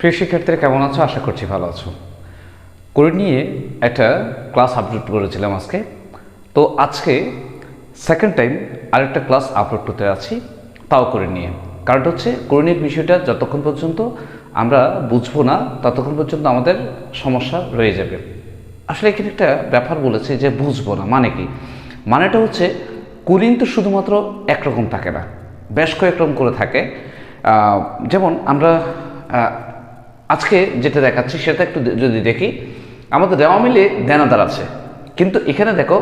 প্রিয় শিক্ষার্থীরা কেমন আছো? আশা করছি ভালো আছো। করে নিয়ে একটা ক্লাস আপলোড করেছিলাম আজকে। তো আজকে সেকেন্ড টাইম আরেকটা ক্লাস আপলোড করতে আছি তাও করে নিয়ে। কারণ হচ্ছে করণীয় বিষয়টা যতক্ষণ পর্যন্ত আমরা বুঝব না, ততক্ষণ পর্যন্ত আমাদের সমস্যা রয়ে যাবে। আসলে এখানে একটা ব্যাপার বলেছে যে বুঝব না মানে কি? মানেটা হচ্ছে কুলিন তো শুধুমাত্র একরকম থাকে না, বেশ কয়েক রকম করে থাকে। যেমন আমরা আজকে যেটা দেখাচ্ছি সেটা একটু যদি দেখি, আমাদের রেওয়া মিলে দেনাদার আছে। কিন্তু এখানে দেখো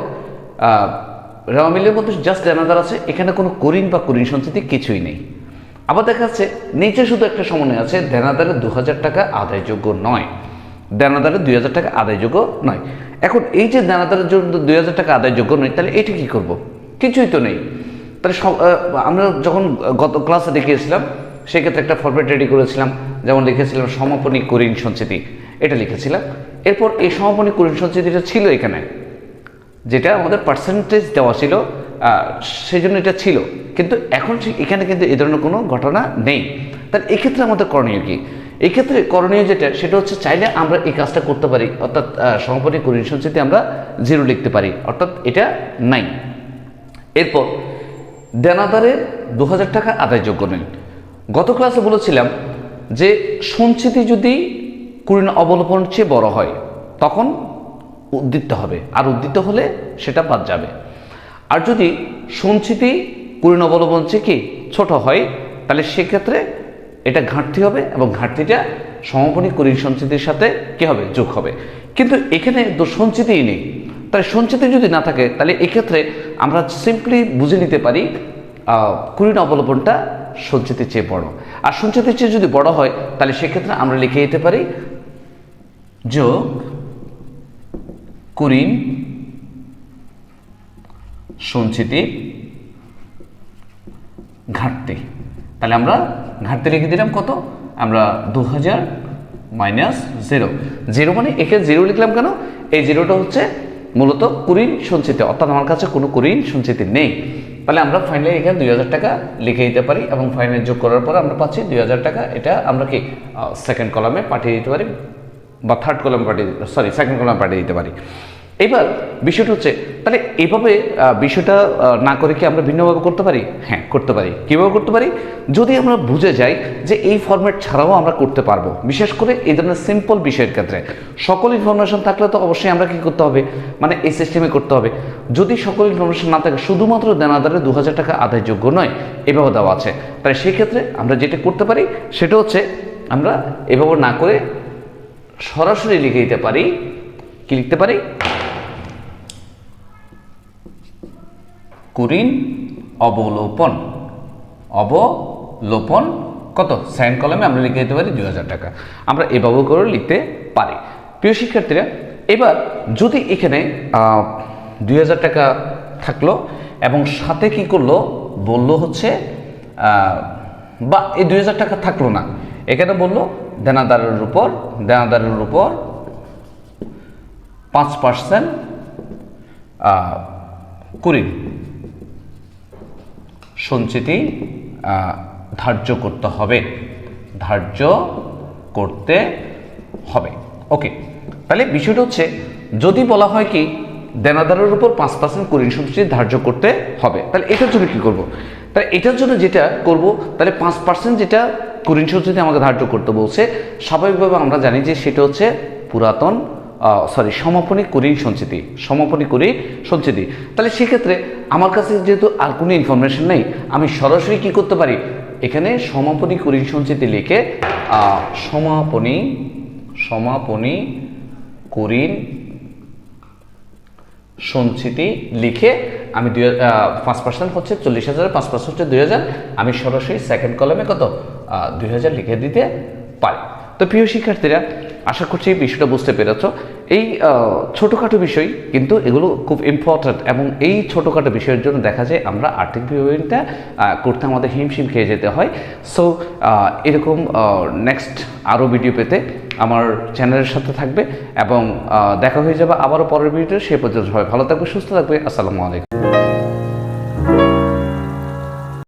রেওয়া মিলের মধ্যে জাস্ট দেনাদার আছে, এখানে কোনো করিন বা করিন সঞ্চিতি কিছুই নেই। আবার দেখা যাচ্ছে, নিচে শুধু একটা সমন্বয় আছে, দেনাদারে দু হাজার টাকা আদায়যোগ্য নয়। দেনাদারে দুই হাজার টাকা আদায়যোগ্য নয়। এখন এই যে দেনাদারের জন্য দুই হাজার টাকা আদায়যোগ্য নয়, তাহলে এটা কি করব? কিছুই তো নেই। তাহলে আমরা যখন গত ক্লাসে দেখিয়েছিলাম সেক্ষেত্রে একটা ফরম্যাট রেডি করেছিলাম, যেমন লিখেছিলাম সমাপনী করিন সঞ্চিতি। এটা লিখেছিলাম। এরপর এই সমাপনী করিন সঞ্চিতিটা ছিল এখানে, যেটা আমাদের পার্সেন্টেজ দেওয়া ছিল সেই জন্য এটা ছিল। কিন্তু এখন এখানে কিন্তু এই ধরনের কোনো ঘটনা নেই। তাহলে এক্ষেত্রে আমাদের করণীয় কী? এক্ষেত্রে করণীয় যেটা, সেটা হচ্ছে চাইলে আমরা এই কাজটা করতে পারি। অর্থাৎ সমাপনী করিন সঞ্চিতি আমরা জিরো লিখতে পারি। অর্থাৎ এটা নাই। এরপর, দেনাদারের দু হাজার টাকা আদায়যোগ্য নেই গত ক্লাসে বলেছিলাম যে সঞ্চিতি যদি কুড়িন অবলোপন চেয়ে বড় হয়, তখন উদ্দীপ্ত হবে। আর উদ্দীপ্ত হলে সেটা বাদ যাবে। আর যদি সঞ্চিতি কুড়িন অবলম্বন চেয়ে কি ছোট হয়, তাহলে সেক্ষেত্রে এটা ঘাটতি হবে এবং ঘাটতিটা সমাপনী কুড়িন সঞ্চিতির সাথে কি হবে? যোগ হবে। কিন্তু এখানে তো সঞ্চিতিই নেই। তাই সঞ্চিতি যদি না থাকে, তাহলে এক্ষেত্রে আমরা সিম্পলি বুঝে নিতে পারি কুড়িন অবলম্বনটা সঞ্চিতির চেয়ে বড়। আর সঞ্চিতির চেয়ে যদি বড় হয়, তাহলে সেক্ষেত্রে আমরা লিখে দিতে পারি যোগ কুড়িন সঞ্চিতি ঘাটতি। তাহলে আমরা ঘাটতি লিখে দিলাম কত? আমরা দু হাজার মাইনাস জিরো। জিরো মানে একে জিরো লিখলাম কেন? এই জিরোটা হচ্ছে মূলত কুড়িন সঞ্চিতি। অর্থাৎ আমার কাছে কোনো কুড়িন সঞ্চিতি নেই। তাহলে আমরা ফাইনালি এখানে দুই হাজার টাকা লিখে দিতে পারি এবং ফাইনাল যোগ করার পর আমরা পাচ্ছি দুই হাজার টাকা। এটা আমরা কি সেকেন্ড কলামে পাঠিয়ে দিতে পারি বা থার্ড কলাম পাঠিয়ে সরি সেকেন্ড কলাম পাঠিয়ে দিতে পারি। এবার বিষয়টা হচ্ছে, তাহলে এভাবে বিষয়টা না করে কি আমরা ভিন্নভাবে করতে পারি? হ্যাঁ করতে পারি। কীভাবে করতে পারি? যদি আমরা বুঝে যাই যে এই ফরম্যাট ছাড়াও আমরা করতে পারব, বিশেষ করে এই ধরনের সিম্পল বিষয়ের ক্ষেত্রে। সকল ইনফরমেশন থাকলে তো অবশ্যই আমরা কী করতে হবে? মানে এই সিস্টেমে করতে হবে। যদি সকল ইনফরমেশন না থাকে, শুধুমাত্র দেনাদারে দু হাজার টাকা আদায়যোগ্য নয়, এভাবে দেওয়া আছে। তাই সেক্ষেত্রে আমরা যেটা করতে পারি, সেটা হচ্ছে আমরা এভাবে না করে সরাসরি লিখে দিতে পারি। কি লিখতে পারি? কুরিন অবলোপন। অবলোপন কত? সাইন কলমে আমরা লিখে দিতে পারি দুই হাজার টাকা। আমরা এভাবে করে লিখতে পারি। প্রিয় শিক্ষার্থীরা, এবার যদি এখানে দুই হাজার টাকা থাকল এবং সাথে কি করল? বলল হচ্ছে বা এই দুই হাজার টাকা থাকল না। এখানে বলল, দেনাদারের উপর দেনাদারের উপর পাঁচ পার্সেন্ট কুড়ি সঞ্চিতি ধার্য করতে হবে। ধার্য করতে হবে। ওকে তাহলে বিষয়টা হচ্ছে, যদি বলা হয় কি, দেনাদারের উপর পাঁচ পার্সেন্ট কুড়ি সঞ্চিতি ধার্য করতে হবে, তাহলে এটার জন্য কী করব? তাহলে এটার জন্য যেটা করব, তাহলে পাঁচ পার্সেন্ট যেটা কুড়ি সঞ্চিতি আমাকে ধার্য করতে বলছে, স্বাভাবিকভাবে আমরা জানি যে সেটা হচ্ছে পুরাতন সরি সমাপনী কুড়ি সঞ্চিতি, সমাপনী কুড়ি সঞ্চিতি। তাহলে সেক্ষেত্রে আমার কাছে যেহেতু আর কোনো ইনফরমেশন নেই, আমি সরাসরি কি করতে পারি? এখানে সমাপনী কুড়ি সঞ্চিতি লিখে সমাপনী সমাপনী কুড়ির সঞ্চিতি লিখে আমি দুই পাঁচ পার্সেন্ট হচ্ছে চল্লিশ হাজার, পাঁচ পার্সেন্ট হচ্ছে দুই হাজার, আমি সরাসরি সেকেন্ড কলমে কত? দুই হাজার লিখে দিতে পারি। তো প্রিয় শিক্ষার্থীরা আশা করছি বিষয়টা বুঝতে পেরেছ। এই ছোটোখাটো বিষয় কিন্তু এগুলো খুব ইম্পর্ট্যান্ট এবং এই ছোটোখাটো বিষয়ের জন্য দেখা যায় আমরা আর্থিক বিভাগটা করতে আমাদের হিমশিম খেয়ে যেতে হয়। সো এরকম নেক্সট আরও ভিডিও পেতে আমার চ্যানেলের সাথে থাকবে এবং দেখা হয়ে যাবে আবারও পরের ভিডিও সে পর্যন্ত সবাই ভালো থাকবে, সুস্থ থাকবে। আসসালামু আলাইকুম।